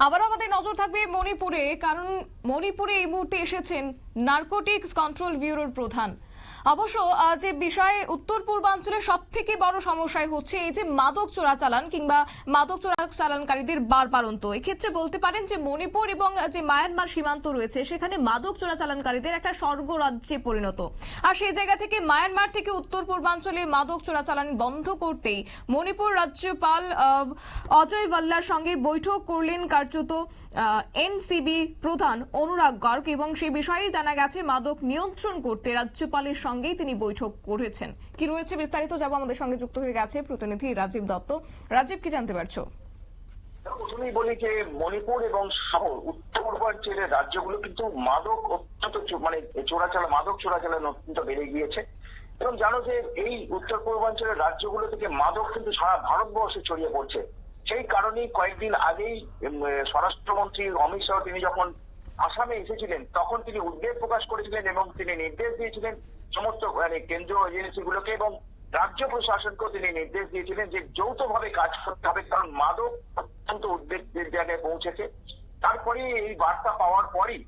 আবার আমাদের নজর থাকবে মণিপুরে কারণ মণিপুরে এই মুহূর্তে এসেছেন নার্কোটিক্স কন্ট্রোল ব্যুরোর প্রধান। অবশ্য যে বিষয়ে উত্তর পূর্বাঞ্চলে সব থেকে বড় সমস্যায় হচ্ছে এই যে মাদক চোরাচালান কিংবা মাদক চোরাচালানকারীদের বারবারন্ত। এক্ষেত্রে বলতে পারেন যে মণিপুর এবং যে মায়ানমার সীমান্ত রয়েছে, সেখানে মাদক চোরাচালানকারীদের একটা স্বর্গরাজ্যে পরিণত। আর সেই জায়গা থেকে মায়ানমার থেকে উত্তর পূর্বাঞ্চলে মাদক চোরাচালান বন্ধ করতেই মণিপুর রাজ্যপাল অজয় ভাল্লার সঙ্গে বৈঠক করলেন কার্যত এনসিবি প্রধান অনুরাগ গর্গ এবং সেই বিষয়ে জানা গেছে মাদক নিয়ন্ত্রণ করতে রাজ্যপালের সঙ্গেই তিনি বৈঠক করেছেন। কি রয়েছে বিস্তারিত যাব আমাদের সঙ্গে যুক্ত হয়ে গেছে প্রতিনিধি রাজীব দত্ত। রাজীব, কি জানতে পারছ? প্রথমেই বলি যে মণিপুর এবং সহ উত্তর পূর্বাঞ্চলের রাজ্যগুলো কিন্তু মাদক অত্যন্ত মানে চোরাচালা মাদক চোরাচালান অত্যন্ত বেড়ে গিয়েছে। এবং জানো যে এই উত্তর পূর্বাঞ্চলের রাজ্যগুলো থেকে মাদক কিন্তু সারা ভারতবর্ষে ছড়িয়ে পড়ছে। সেই কারণেই কয়েকদিন আগেই স্বরাষ্ট্রমন্ত্রী অমিত শাহ তিনি যখন আসামে এসেছিলেন, তখন তিনি উদ্বেগ প্রকাশ করেছিলেন এবং তিনি নির্দেশ দিয়েছিলেন সমস্ত মানে কেন্দ্রীয় এজেন্সিগুলোকে এবং রাজ্য প্রশাসনকেও তিনি নির্দেশ দিয়েছিলেন যে যৌথভাবে কাজ করতে হবে, কারণ মাদক অত্যন্ত উদ্বেগের জায়গায় পৌঁছেছে। তারপরে এই বার্তা পাওয়ার পরই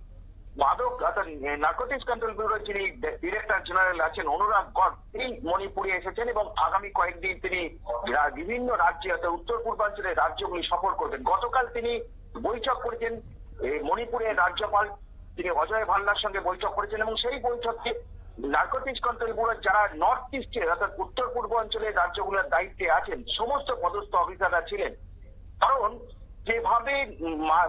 মাদক, অর্থাৎ নার্কোটিক্স কন্ট্রোল ব্যুরোর যিনি ডিরেক্টর জেনারেল আছেন, অনুরাগ গড়, তিনি মণিপুরে এসেছেন এবং আগামী কয়েকদিন তিনি বিভিন্ন রাজ্যে, অর্থাৎ উত্তর পূর্বাঞ্চলের রাজ্যগুলি সফর করবেন। গতকাল তিনি বৈঠক করেছেন মণিপুরের রাজ্যপাল, তিনি অজয় ভাল্লার সঙ্গে বৈঠক করেছেন এবং সেই বৈঠকে নার্কোটিক্স কন্ট্রোল ব্যুরোর যারা নর্থ ইস্টের অর্থাৎ উত্তর পূর্ব অঞ্চলের রাজ্যগুলোর দায়িত্বে আছেন সমস্ত পদস্থ অফিসাররা ছিলেন। কারণ যেভাবে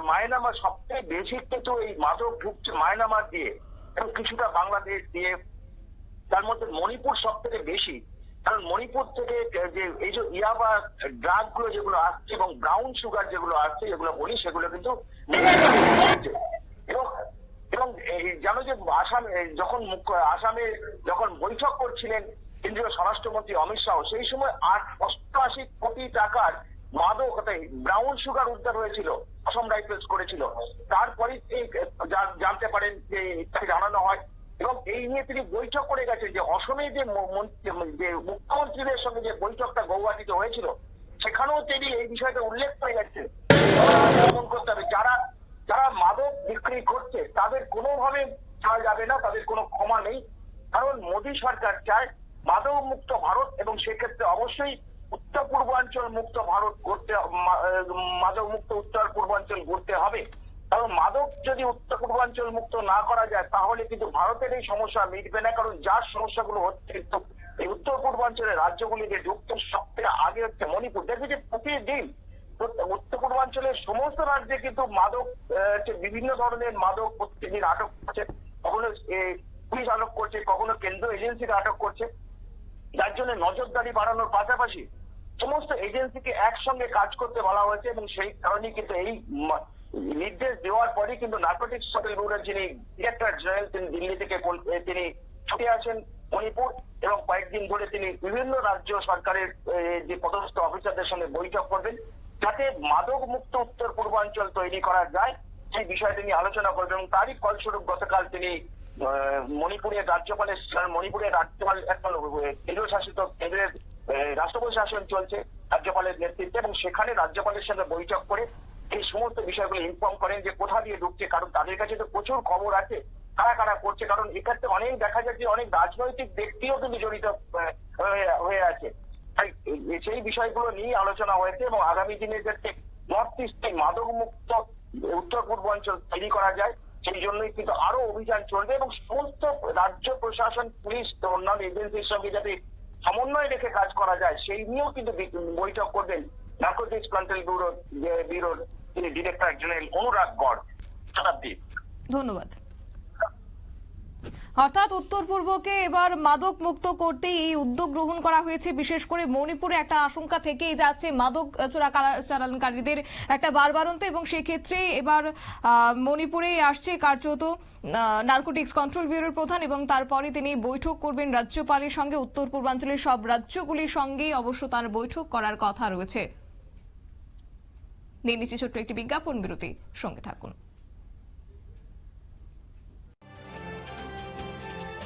মায়ানমার সবথেকে বেশি কিন্তু এই মাদক ঢুকছে মায়ানমার দিয়ে এবং কিছুটা বাংলাদেশ দিয়ে তার মধ্যে মণিপুর সব থেকে বেশি। কারণ মণিপুর থেকে যে এই যে ইয়াবা ড্রাগগুলো যেগুলো আসছে এবং ব্রাউন সুগার যেগুলো আসছে যেগুলো বলি সেগুলো কিন্তু এবং জানো যে আসাম যখন আসামে যখন বৈঠক করছিলেন কেন্দ্রীয় স্বরাষ্ট্রমন্ত্রী অমিত শাহ, সেই সময় আট অষ্টআশি কোটি টাকার মাদক ব্রাউন সুগার উদ্ধার হয়েছিল, অসম রাইফেলস করেছিল। তারপরে জানতে পারেন যে জানানো হয়। এবং এই নিয়ে তিনি বৈঠক করে গেছেন যে অসমে যে যে মুখ্যমন্ত্রীদের সঙ্গে যে বৈঠকটা গৌহাটিতে হয়েছিল, সেখানেও তিনি এই বিষয়টা উল্লেখ করে গেছেন। করতে হবে যারা যারা মাদক বিক্রি করছে, তাদের কোনোভাবে ছাড়া যাবে না, তাদের কোনো ক্ষমা নেই। কারণ মোদী সরকার চায় মাদক মুক্ত ভারত এবং সেক্ষেত্রে অবশ্যই উত্তর পূর্বাঞ্চল মুক্ত ভারত করতে মাদক মুক্ত উত্তর পূর্বাঞ্চল করতে হবে। কারণ মাদক যদি উত্তর পূর্বাঞ্চল মুক্ত না করা যায়, তাহলে কিন্তু ভারতের এই সমস্যা মিটবে না। কারণ যার সমস্যাগুলো হচ্ছে এই উত্তর পূর্বাঞ্চলের রাজ্যগুলিকে যুক্ত সব আগে হচ্ছে মণিপুর। দেখবে যে প্রতিদিন উত্তর পূর্বাঞ্চলের সমস্ত রাজ্যে কিন্তু মাদক বিভিন্ন ধরনের মাদক প্রত্যেকদিন আটক করছে, কখনো পুলিশ আটক করছে, কখনো কেন্দ্র এজেন্সিরা আটক করছে। যার জন্য নজরদারি বাড়ানোর পাশাপাশি সমস্ত এজেন্সিকে একসঙ্গে কাজ করতে বলা হয়েছে এবং সেই কারণেই কিন্তু এই নির্দেশ দেওয়ার পরে কিন্তু নার্কোটিক্স কন্ট্রোল ব্যুরোর যিনি ডিরেক্টর জেনারেল, তিনি দিল্লি থেকে তিনি ছুটে আসেন মণিপুর এবং কয়েকদিন ধরে তিনি বিভিন্ন রাজ্য সরকারের যে পদস্থ অফিসারদের সঙ্গে বৈঠক করবেন। যাতে মাদক মুক্ত উত্তর পূর্বাঞ্চল তৈরি করা যায় সেই বিষয়ে তিনি আলোচনা করবেন। এবং তারই ফলস্বরূপ গতকাল তিনি মণিপুরের রাজ্যপালের মণিপুরের রাজ্যপাল এখন কেন্দ্র শাসিত কেন্দ্রের রাষ্ট্রপতি শাসন চলছে, রাজ্যপালের নেতৃত্বে। এবং সেখানে রাজ্যপালের সঙ্গে বৈঠক করে এই সমস্ত বিষয়গুলো ইনফর্ম করেন যে কোথা দিয়ে ঢুকছে। কারণ তাদের কাছে তো প্রচুর খবর আছে, কারা কারা করছে। কারণ এক্ষেত্রে অনেক দেখা যাচ্ছে অনেক রাজনৈতিক ব্যক্তিও কিন্তু জড়িত হয়ে- আছে। সেই বিষয়গুলো নিয়ে আলোচনা হয়েছে এবং আগামী দিনে যাতে নর্থ ইস্টে মাদক মুক্ত উত্তর পূর্বাঞ্চল তৈরি করা যায়, সেই জন্যই কিন্তু আরও অভিযান চলবে এবং সমস্ত রাজ্য প্রশাসন, পুলিশ অন্যান্য এজেন্সির সঙ্গে যাতে সমন্বয় রেখে কাজ করা যায়, সেই নিয়েও কিন্তু বৈঠক করবেন নার্কোটিক্স কন্ট্রোল ব্যুরো ব্যুরোর তিনি ডিরেক্টর জেনারেল অনুরাগ গড় শতাব্দী ধন্যবাদ। অর্থাৎ উত্তর পূর্বকে এবার মাদক মুক্ত করতে এই উদ্যোগ গ্রহণ করা হয়েছে। বিশেষ করে মণিপুরে একটা আশঙ্কা থেকেই যাচ্ছে মাদক চোরা চালানকারীদের একটা বারবারন্ত এবং সেক্ষেত্রে এবার মণিপুরে আসছে কার্যত নার্কোটিক্স কন্ট্রোল ব্যুরোর প্রধান এবং তারপরে তিনি বৈঠক করবেন রাজ্যপালের সঙ্গে। উত্তর পূর্বাঞ্চলের সব রাজ্যগুলির সঙ্গেই অবশ্য তার বৈঠক করার কথা রয়েছে। নিয়ে নিচ্ছি ছোট্ট একটি বিজ্ঞাপন বিরতি সঙ্গে থাকুন।